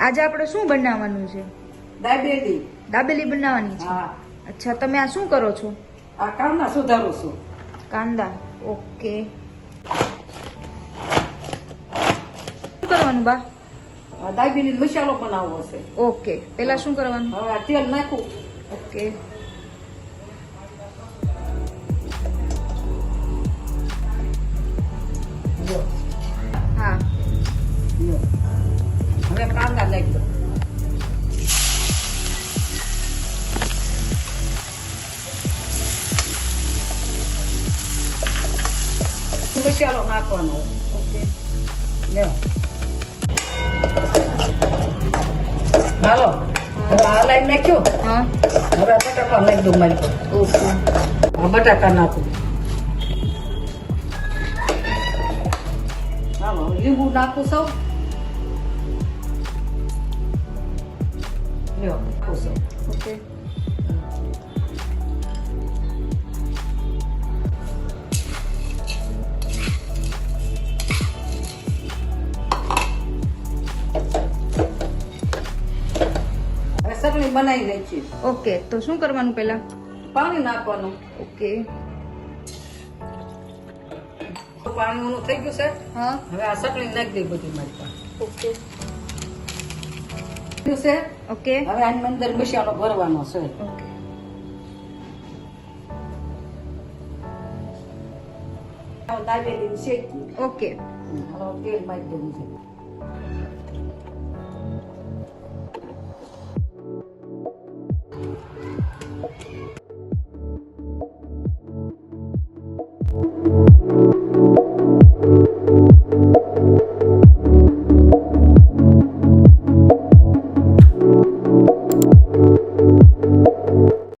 આજે આપણે શું બનાવવાનું છે? દાબેલી. દાબેલી બનાવવાની છે? હા. અચ્છા તમે આ શું કરો છો? આ કાંદા સુધારું છું. કાંદા ઓકે. શું કરવાનું બા? દાબેલી મસાલો બનાવવો છે. ઓકે પેલા શું કરવાનું? હવે તેલ નાખું. ઓકે. મસાલો નાખવાનો ઓકે લ્યો હાલો આ લાઈન નાખ્યો હા હવે બટાકા બટાકા નાખું હાલો લીંબુ નાખું સૌ સગળી બનાવી નાખી. ઓકે તો શું કરવાનું પેલા પાણી નાખવાનું. ઓકે. પાણી ઓનું થઈ ગયું છે. હા. હવે આ સગળી નાખી દઈ બધી મારી પાસે. ઓકે. છે? ઓકે. હવે આની અંદર મસાલો ભરવાનો છે. ઓકે. દાબેલી શેકી ઓકે. હવે તેલ મારી દેવું છે.